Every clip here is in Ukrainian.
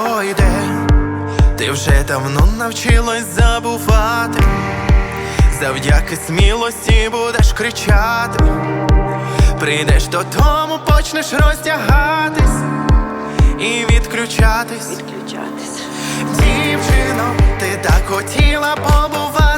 пройде, ти вже давно навчилась забувати, завдяки смілості будеш кричати, прийдеш додому, почнеш роздягатись і відключатись. відключатись. Дівчино, ти так хотіла побувати.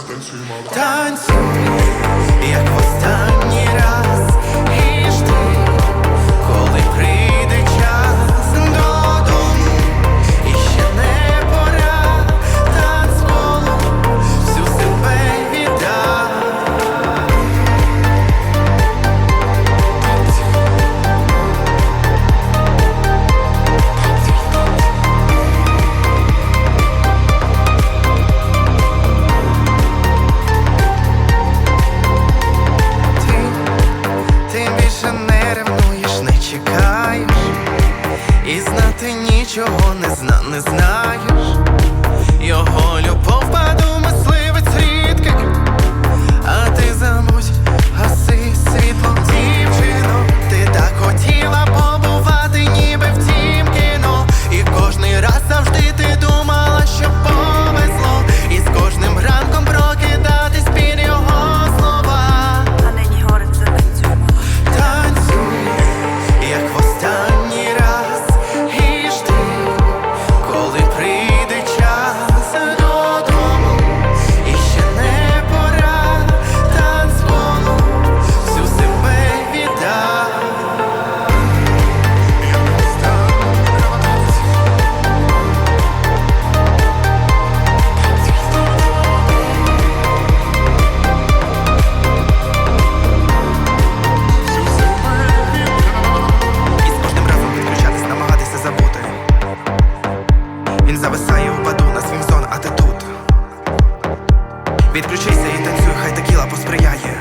затанцюємо. Танцюємо, як в останній раз. you on this. Зависаю в на свім зон, а ти тут. Відключися і танцюй, хай такіла посприяє.